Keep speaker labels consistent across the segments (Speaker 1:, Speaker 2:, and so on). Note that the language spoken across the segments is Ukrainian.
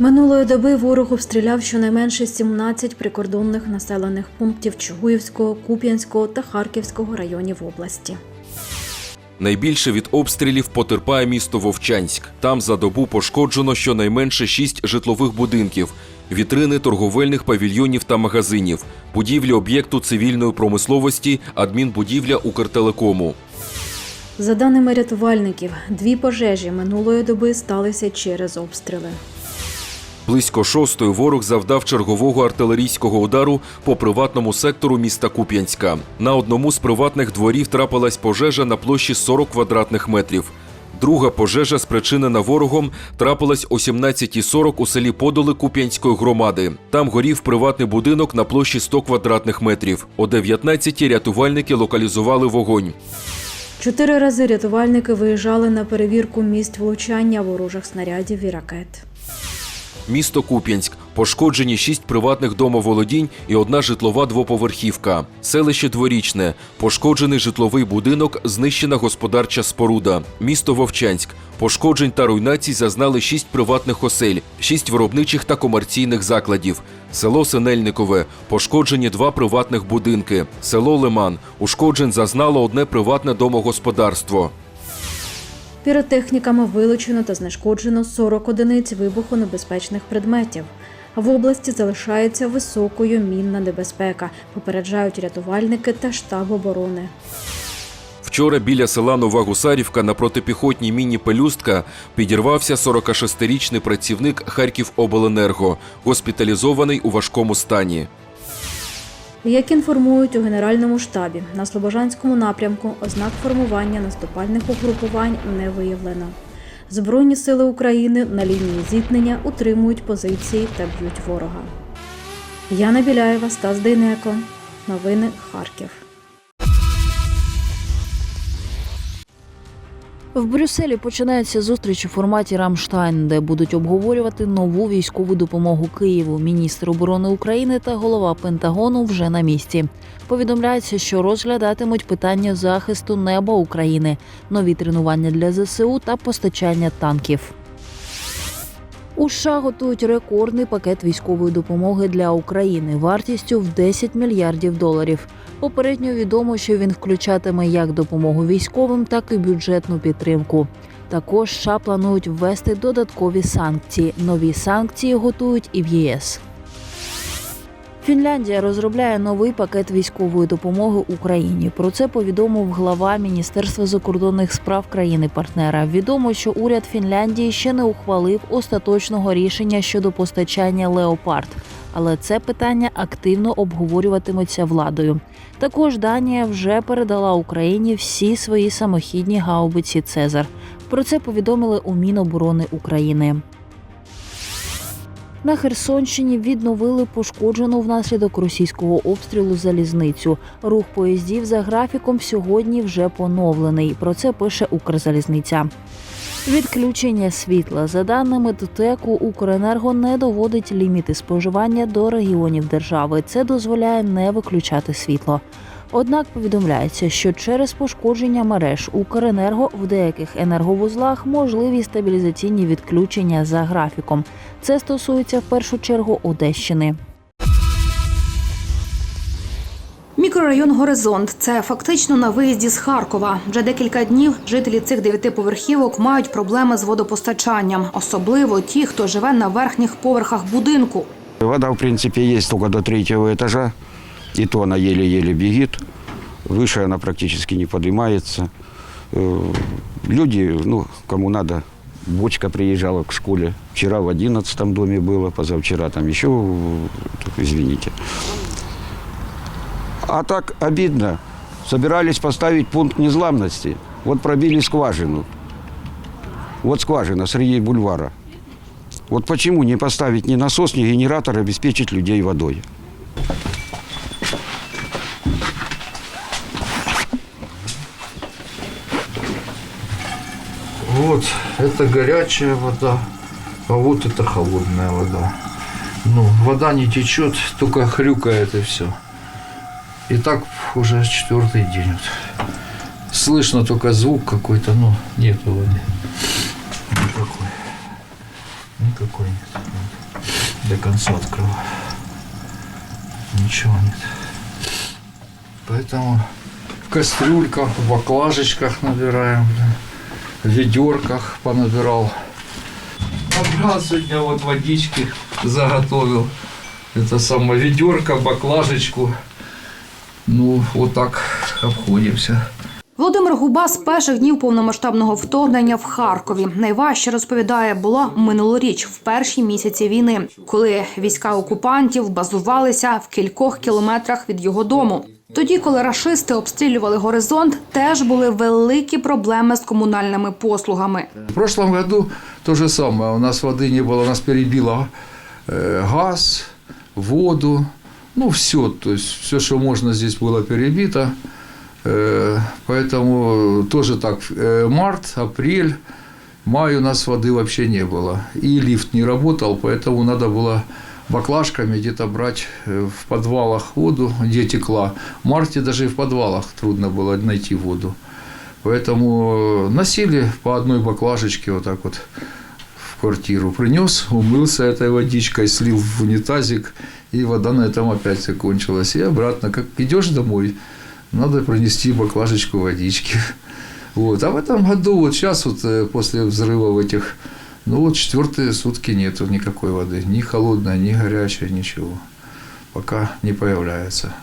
Speaker 1: Минулої доби ворог обстріляв щонайменше 17 прикордонних населених пунктів Чугуївського, Куп'янського та Харківського районів області.
Speaker 2: Найбільше від обстрілів потерпає місто Вовчанськ. Там за добу пошкоджено щонайменше шість житлових будинків, вітрини торговельних павільйонів та магазинів, будівлі об'єкту цивільної промисловості, адмінбудівля Укртелекому.
Speaker 1: За даними рятувальників, дві пожежі минулої доби сталися через обстріли.
Speaker 2: Близько шостої ворог завдав чергового артилерійського удару по приватному сектору міста Куп'янська. На одному з приватних дворів трапилась пожежа на площі 40 квадратних метрів. Друга пожежа, спричинена ворогом, трапилась о 17.40 у селі Подоли Куп'янської громади. Там горів приватний будинок на площі 100 квадратних метрів. О 19.00 рятувальники локалізували вогонь.
Speaker 1: Чотири рази рятувальники виїжджали на перевірку місць влучання ворожих снарядів і ракет.
Speaker 2: Місто Куп'янськ. Пошкоджені шість приватних домоволодінь і одна житлова двоповерхівка. Селище Дворічне. Пошкоджений житловий будинок, знищена господарча споруда. Місто Вовчанськ. Пошкоджень та руйнацій зазнали шість приватних осель, шість виробничих та комерційних закладів. Село Синельникове. Пошкоджені два приватних будинки. Село Лиман. Ушкоджень зазнало одне приватне домогосподарство.
Speaker 1: Піротехніками вилучено та знешкоджено 40 одиниць вибухонебезпечних предметів. В області залишається високою мінна небезпека, попереджають рятувальники та штаб оборони.
Speaker 2: Вчора біля села Нова Гусарівка на протипіхотній міні Пелюстка підірвався 46-річний працівник Харківобленерго, госпіталізований у важкому стані.
Speaker 1: Як інформують у Генеральному штабі, на Слобожанському напрямку ознак формування наступальних угрупувань не виявлено. Збройні сили України на лінії зіткнення утримують позиції та б'ють ворога. Яна Біляєва, Стас Дейнеко. Новини Харків.
Speaker 3: В Брюсселі починається зустріч у форматі Рамштайн, де будуть обговорювати нову військову допомогу Києву. Міністр оборони України та голова Пентагону вже на місці. Повідомляється, що розглядатимуть питання захисту неба України, нові тренування для ЗСУ та постачання танків. У США готують рекордний пакет військової допомоги для України вартістю в 10 мільярдів доларів. Попередньо відомо, що він включатиме як допомогу військовим, так і бюджетну підтримку. Також США планують ввести додаткові санкції. Нові санкції готують і в ЄС. Фінляндія розробляє новий пакет військової допомоги Україні. Про це повідомив глава Міністерства закордонних справ країни-партнера. Відомо, що уряд Фінляндії ще не ухвалив остаточного рішення щодо постачання леопард, але це питання активно обговорюватиметься владою. Також Данія вже передала Україні всі свої самохідні гаубиці Цезар. Про це повідомили у Міноборони України. На Херсонщині відновили пошкоджену внаслідок російського обстрілу залізницю. Рух поїздів за графіком сьогодні вже поновлений. Про це пише Укрзалізниця. Відключення світла за даними ДТЕКу, Укренерго не доводить ліміти споживання до регіонів держави. Це дозволяє не виключати світло. Однак повідомляється, що через пошкодження мереж Укренерго в деяких енерговузлах можливі стабілізаційні відключення за графіком. Це стосується в першу чергу Одещини.
Speaker 4: Мікрорайон Горизонт це фактично на виїзді з Харкова. Вже декілька днів жителі цих дев'ятиповерхівок мають проблеми з водопостачанням, особливо ті, хто живе на верхніх поверхах будинку.
Speaker 5: Вода, в принципе, есть только до третьего этажа, и то она еле-еле бегит. Выше она практически не поднимается. Э, Люди, ну, кому надо, бочка приезжала к школе. Вчера в одиннадцатом доме было, позавчера там еще, в- извините. А так обидно. Собирались поставить пункт незламности. Вот пробили скважину. Вот скважина среди бульвара. Вот почему не поставить ни насос, ни генератор, обеспечить людей водой?
Speaker 6: Вот, это горячая вода, а вот это холодная вода. Ну, вода не течет, только хрюкает и все. И так уже четвертый день. Вот. Слышно только звук какой-то, но нету воды. Никакой. Вот никакой нет. До конца открыл. Ничего нет. Поэтому в кастрюльках, в баклажечках набираем, в ведерках понабирал. Набрал сегодня вот водички, заготовил. Это самое ведерко, баклажечку. Ну, вот так обходимся.
Speaker 4: Володимир Губа з перших днів повномасштабного вторгнення в Харкові. Найважче розповідає, було минулоріч в перші місяці війни, коли війська окупантів базувалися в кількох кілометрах від його дому. Тоді, коли рашисти обстрілювали горизонт, теж були великі проблеми з комунальними послугами.
Speaker 6: В прошлом году то же самое. У нас воды не было, у нас перебило э, газ, воду, Ну все, то есть все, что можно здесь было перебито. Э, поэтому тоже так, э, март, апрель, май у нас воды вообще не было. И лифт не работал, поэтому надо было баклажками где-то брать э, в подвалах воду, где текла. В марте даже и в подвалах трудно было найти воду. Поэтому носили по одной баклажечке вот так вот в квартиру. Принес, умылся этой водичкой, слил в унитазик, и вода на этом опять закончилась. И обратно, как идешь домой, надо принести баклажечку водички. Вот. А в этом году, вот сейчас вот э, после взрывов этих, ну вот четвертые сутки нету никакой воды. Ни холодной, ни горячей, ничего. Пока не появляется.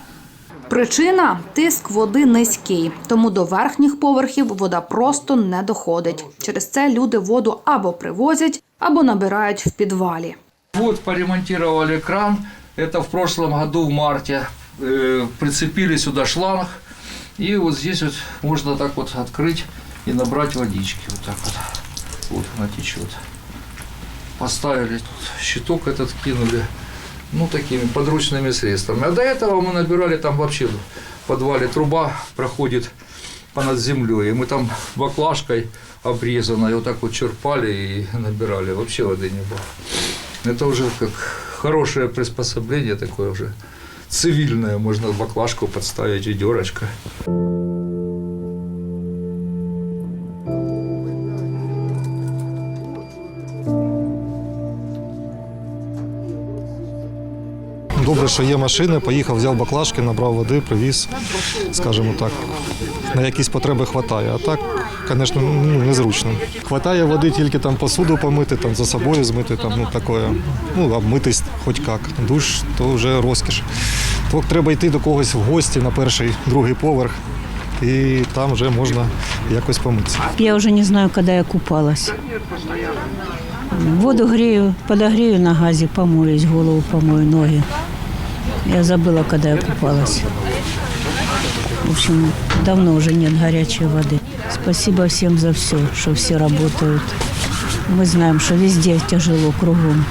Speaker 4: Причина тиск води низький, тому до верхніх поверхів вода просто не доходить. Через це люди воду або привозять, або набирають в підвалі.
Speaker 6: Вот поремонтировали кран. Это в прошлом году в марте. Э, Прицепили сюда шланг. И вот здесь вот можно так вот открыть и набрать водички. Вот так вот. Вот она течет. Поставили тут щиток этот кинули. Ну, такими подручными средствами. А до этого мы набирали там вообще в подвале труба проходит понад землей. И мы там баклажкой обрезанной вот так вот черпали и набирали. Вообще воды не было. Это уже как хорошее приспособление такое уже цивильное. Можно баклажку подставить, ведерочко.
Speaker 7: Добре, що є машина, поїхав, взяв баклажки, набрав води, привіз, скажімо так. На якісь потреби вистачає. А так, звісно, ну, незручно. Хватає води тільки там посуду помити, там за собою змити, там, ну, таке, ну, обмитись хоч як. Душ то вже розкіш. То треба йти до когось в гості на перший, другий поверх, і там вже можна якось помитися.
Speaker 8: Я уже не знаю, когда я купалась. Воду грею, подогрею на газе, помоюсь, голову помою, ноги. Я забыла, когда я купалась. В общем, давно уже нет горячей воды. Спасибо всем за все, что все работают. Мы знаем, что везде тяжело, кругом.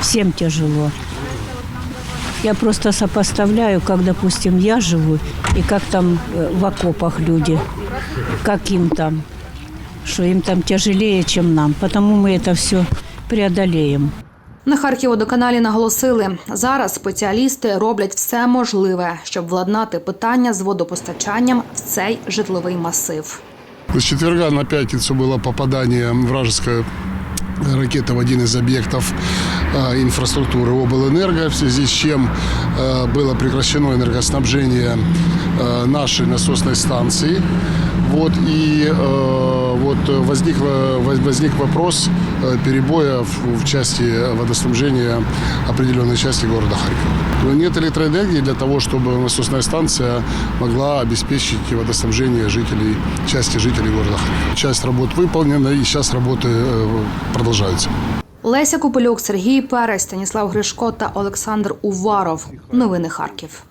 Speaker 8: Всем тяжело. Я просто сопоставляю, как, допустим, я живу, и как там э, в окопах люди, как им там, что им там тяжелее, чем нам. Потому мы это все преодолеем.
Speaker 4: На Харківодоканалі наголосили, зараз спеціалісти роблять все можливе, щоб владнати питання з водопостачанням в цей житловий масив.
Speaker 9: З четверга на п'ятницю було попадання вражеской ракеты в один из объектов э, инфраструктуры облэнерго, в связи с чем э, было прекращено энергоснабжение э, нашей насосной станции. Вот, и э, вот возник, э, воз- возник вопрос э, перебоя в, в части водоснабжения определенной части города Харькова. Нет электроэнергии для того, чтобы насосная станция могла обеспечить водоснабжение жителей, части жителей города Харькова. Часть работ выполнена, и сейчас работы э, продолжаются.
Speaker 4: Леся Копилюк, Сергій Перець, Станіслав Гришко та Олександр Уваров. Новини Харків.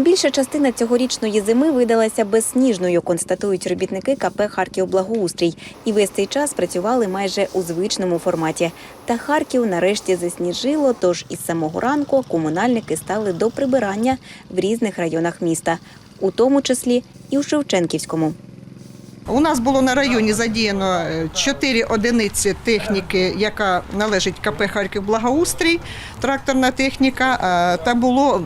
Speaker 10: Більша частина цьогорічної зими видалася безсніжною, констатують робітники КП Харків Благоустрій. І весь цей час працювали майже у звичному форматі. Та Харків нарешті засніжило, тож із самого ранку комунальники стали до прибирання в різних районах міста, у тому числі і у Шевченківському.
Speaker 11: У нас було на районі задіяно е, чотири одиниці техніки, яка належить КП Харків Благоустрій, тракторна техніка, е, та було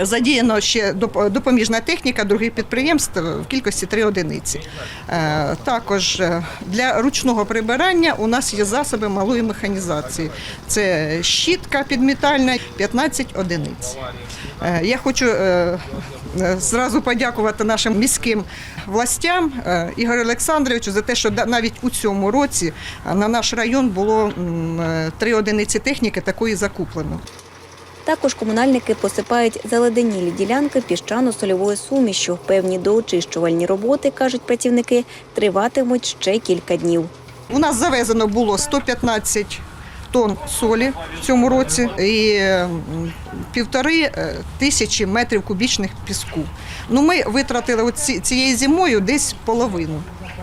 Speaker 11: Задіяно ще допоміжна техніка других підприємств в кількості три одиниці. Е, Також е, для ручного прибирання у нас є засоби малої механізації. Це щітка підмітальна, 15 одиниць. Е, Я хочу зразу подякувати нашим міським властям Ігорю Олександровичу за те, що навіть у цьому році на наш район було три одиниці техніки такої закуплено.
Speaker 10: Також комунальники посипають заледенілі ділянки піщано-сольовою сумішю. Певні доочищувальні роботи, кажуть працівники, триватимуть ще кілька днів.
Speaker 11: У нас завезено було 115 тонн солі в цьому році і півтори е, тисячі метрів кубічних піску. Ну, ми витратили цією зимою десь половину.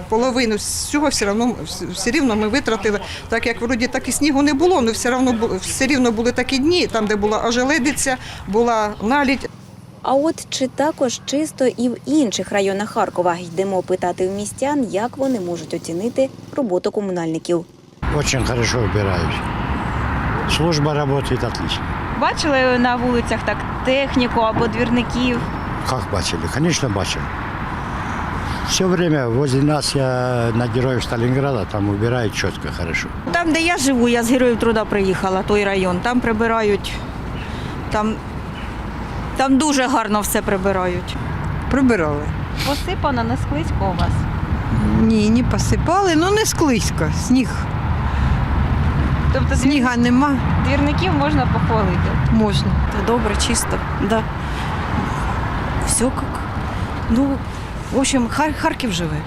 Speaker 11: Половину з цього все одно все рівно ми витратили, так як вроді так і снігу не було, але все рівно все рівно були такі дні, там, де була ожеледиця, була налідь,
Speaker 10: А от чи також чисто і в інших районах Харкова йдемо питати в містян, як вони можуть оцінити роботу комунальників.
Speaker 12: Очень хорошо убирают. Служба работает отлично.
Speaker 13: Бачили на вулицях так техніку або двірників.
Speaker 12: Как бачили? Конечно, бачили. Все время возле нас, я на Героев Сталинграда, там убирают четко, хорошо.
Speaker 13: Там, де я живу, я з Героїв Труда приїхала, той район, там прибирають. Там, там дуже гарно все прибирають.
Speaker 14: Прибирали.
Speaker 13: Посипано, не склизько у вас.
Speaker 14: Ні, не посипали, ну не склизько, сніг.
Speaker 13: Тобто
Speaker 14: Сніга нема,
Speaker 13: двірників можна похвалити.
Speaker 14: можна.
Speaker 15: добре, чисто, да. Все как. Ну, в общем, Хар- Харків живе.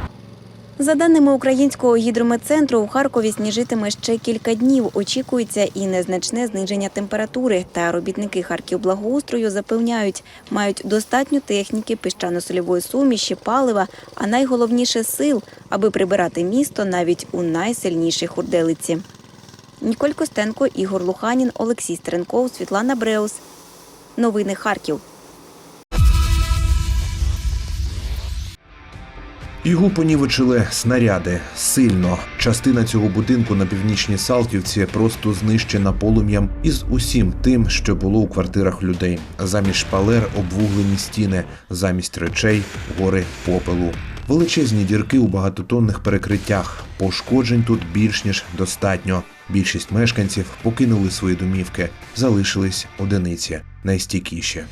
Speaker 10: За даними українського гідрометцентру, у Харкові сніжитиме ще кілька днів. Очікується і незначне зниження температури. Та робітники Харківблагоустрою запевняють, мають достатньо техніки, піщано-сольової суміші, палива, а найголовніше сил, аби прибирати місто навіть у найсильнішій хурделиці. Ніколь Костенко, Ігор Луханін, Олексій Стеренков, Світлана Бреус. Новини Харків.
Speaker 16: Його понівечили снаряди сильно. Частина цього будинку на північній Салтівці просто знищена полум'ям із усім тим, що було у квартирах людей. Замість шпалер обвуглені стіни, замість речей гори попелу. Величезні дірки у багатотонних перекриттях. Пошкоджень тут більш ніж достатньо. Більшість мешканців покинули свої домівки, залишились одиниці найстійкіші.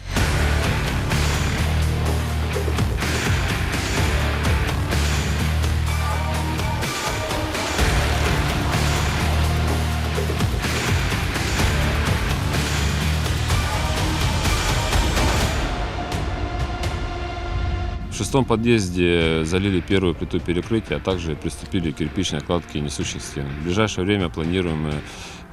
Speaker 17: Шестом подъезде залили первую плиту перекрытия, а также приступили к кирпичной кладке несущих стен. В ближайшее время планируем э,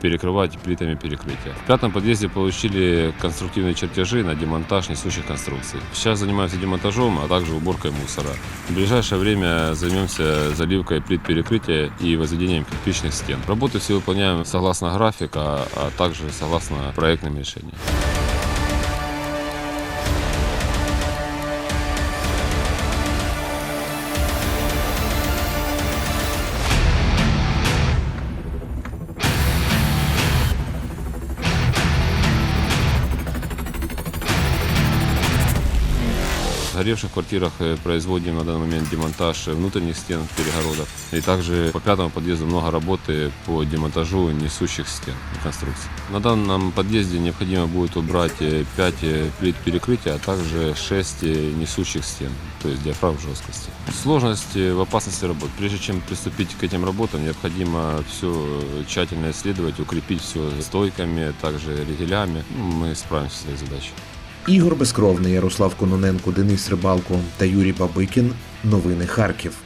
Speaker 17: перекрывать плитами перекрытия. В пятом подъезде получили конструктивные чертежи на демонтаж несущих конструкций. Сейчас занимаемся демонтажом, а также уборкой мусора. В ближайшее время займемся заливкой плит перекрытия и возведением кирпичных стен. Работы все выполняем согласно графика, а также согласно проектным решениям. Сгоревших квартирах э, производим на данный момент демонтаж внутренних стен перегородок. И также по пятому подъезду много работы по демонтажу несущих стен и конструкций. На данном подъезде необходимо будет убрать 5 плит перекрытия, а также 6 несущих стен, то есть диафрагм жесткости. Сложность э, в опасности работ. Прежде чем приступить к этим работам, необходимо все тщательно исследовать, укрепить все стойками, также ретелями. Ну, Мы справимся с этой задачей.
Speaker 16: Ігор Безкровний, Ярослав Кононенко, Денис Рибалко та Юрій Бабикін. Новини Харків.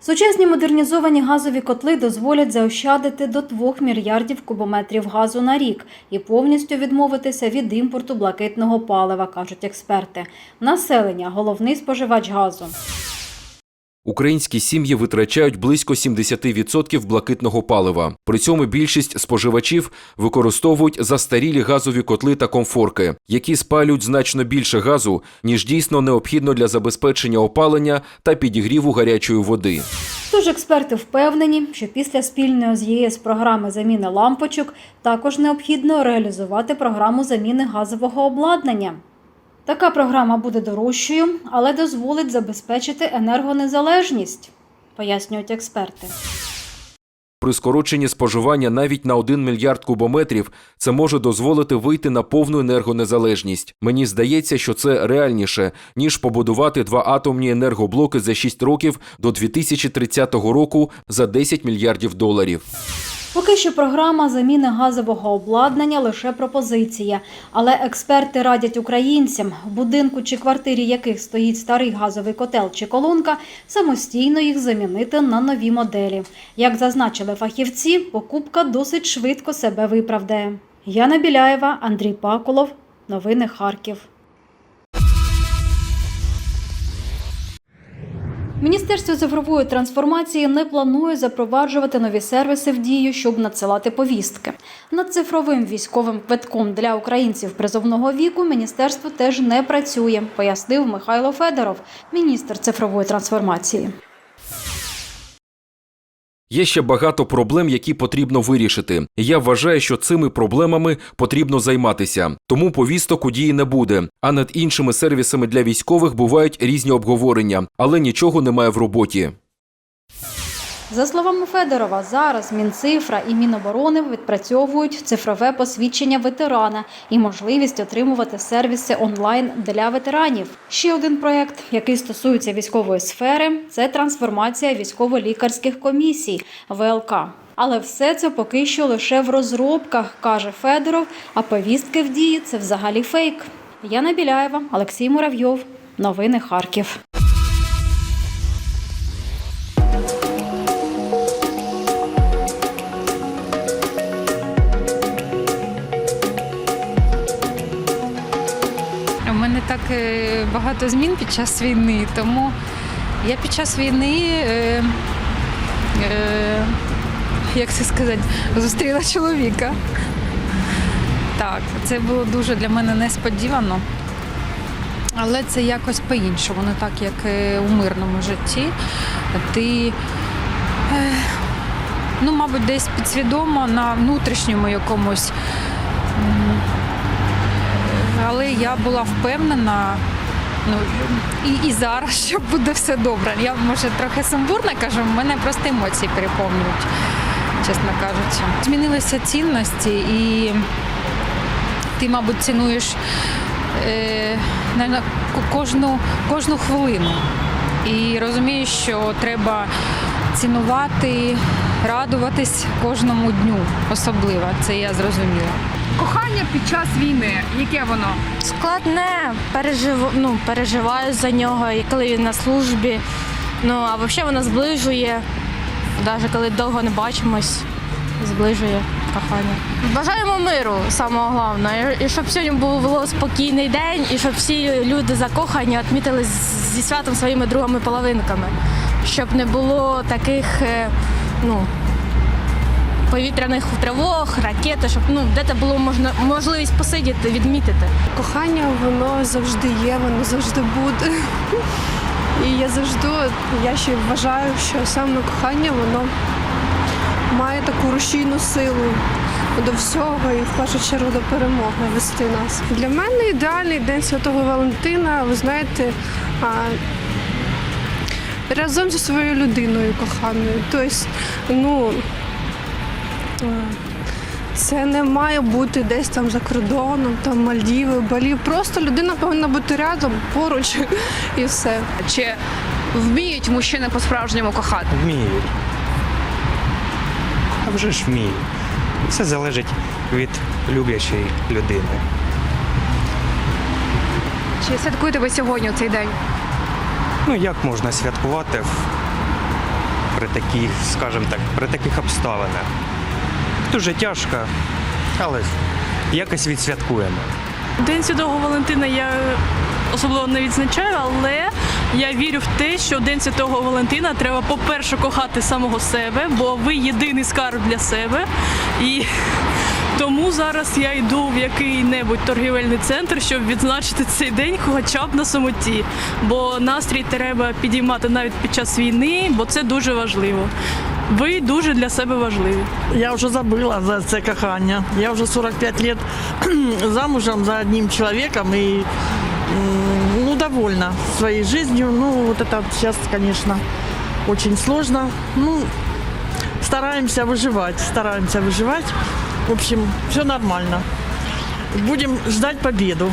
Speaker 1: Сучасні модернізовані газові котли дозволять заощадити до 2 мільярдів кубометрів газу на рік і повністю відмовитися від імпорту блакитного палива, кажуть експерти. Населення головний споживач газу.
Speaker 2: Українські сім'ї витрачають близько 70% блакитного палива. При цьому більшість споживачів використовують застарілі газові котли та комфорки, які спалюють значно більше газу, ніж дійсно необхідно для забезпечення опалення та підігріву гарячої води.
Speaker 1: Тож експерти впевнені, що після спільної з ЄС програми заміни лампочок також необхідно реалізувати програму заміни газового обладнання. Така програма буде дорожчою, але дозволить забезпечити енергонезалежність, пояснюють експерти.
Speaker 2: При скороченні споживання навіть на 1 мільярд кубометрів це може дозволити вийти на повну енергонезалежність. Мені здається, що це реальніше ніж побудувати два атомні енергоблоки за 6 років до 2030 року за 10 мільярдів доларів.
Speaker 1: Поки що програма заміни газового обладнання лише пропозиція, але експерти радять українцям, в будинку чи квартирі яких стоїть старий газовий котел чи колонка, самостійно їх замінити на нові моделі. Як зазначили фахівці, покупка досить швидко себе виправдає. Яна Біляєва, Андрій Паколов. Новини Харків. Міністерство цифрової трансформації не планує запроваджувати нові сервіси в дію, щоб надсилати повістки. Над цифровим військовим квитком для українців призовного віку міністерство теж не працює, пояснив Михайло Федоров, міністр цифрової трансформації.
Speaker 2: Є ще багато проблем, які потрібно вирішити. Я вважаю, що цими проблемами потрібно займатися. Тому повісток у дії не буде. А над іншими сервісами для військових бувають різні обговорення, але нічого немає в роботі.
Speaker 1: За словами Федорова, зараз Мінцифра і Міноборони відпрацьовують цифрове посвідчення ветерана і можливість отримувати сервіси онлайн для ветеранів. Ще один проект, який стосується військової сфери, це трансформація військово-лікарських комісій ВЛК. Але все це поки що лише в розробках, каже Федоров. А повістки в дії це взагалі фейк. Яна Біляєва, Олексій Муравйов. Новини Харків.
Speaker 18: Багато змін під час війни, тому я під час війни, е, е, як це сказати, зустріла чоловіка. Так, це було дуже для мене несподівано. Але це якось по-іншому, не так, як е, у мирному житті. Ти, е, ну, мабуть, десь підсвідомо на внутрішньому якомусь але я була впевнена. Ну і, і зараз, що буде все добре. Я може трохи сумбурно кажу, в мене просто емоції переповнюють, чесно кажучи. Змінилися цінності, і ти, мабуть, цінуєш е, ко- кожну, кожну хвилину. І розумієш, що треба цінувати, радуватись кожному дню особливо. Це я зрозуміла.
Speaker 19: Кохання під час війни, яке воно?
Speaker 20: Складне, пережив... ну, переживаю за нього, і коли він на службі. Ну, а взагалі воно зближує, навіть коли довго не бачимось, зближує кохання. Бажаємо миру, самого головного, і- щоб сьогодні був спокійний день, і щоб всі люди закохані відмітили зі святом своїми другими половинками. Щоб не було таких, е, ну, повітряних тривог, ракет, щоб ну, де було можна, можливість посидіти, відмітити.
Speaker 21: Кохання воно завжди є, воно завжди буде. І я завжди, я ще вважаю, що саме кохання воно має таку рушійну силу до всього і в першу чергу до перемоги вести нас. Для мене ідеальний день Святого Валентина, ви знаєте, а, разом зі своєю людиною коханою. Тобто, ну. Це не має бути десь там за кордоном, там Мальдіви, Балі. Просто людина повинна бути рядом, поруч і все.
Speaker 19: Чи вміють мужчини по-справжньому кохати?
Speaker 22: Вміють. А вже ж вміють. Все залежить від люблячої людини.
Speaker 19: Чи святкуєте ви сьогодні цей день?
Speaker 22: Ну як можна святкувати в- при таких, скажімо так, при таких обставинах? Дуже тяжко, але якось відсвяткуємо.
Speaker 23: День Святого Валентина я особливо не відзначаю, але я вірю в те, що День Святого Валентина треба, по-перше, кохати самого себе, бо ви єдиний скарб для себе. І Тому зараз я йду в який-небудь торгівельний центр, щоб відзначити цей день хоча б на самоті. Бо настрій треба підіймати навіть під час війни, бо це дуже важливо. Ви дуже для себе важливі.
Speaker 24: Я вже забыла за це кохання. Я вже 45 лет замужем за одним человеком и м, ну, довольна своей жизнью. Ну, вот это сейчас, конечно, очень сложно. Ну, стараемся выживать, стараемся выживать. В общем, все нормально. Будем ждать победу.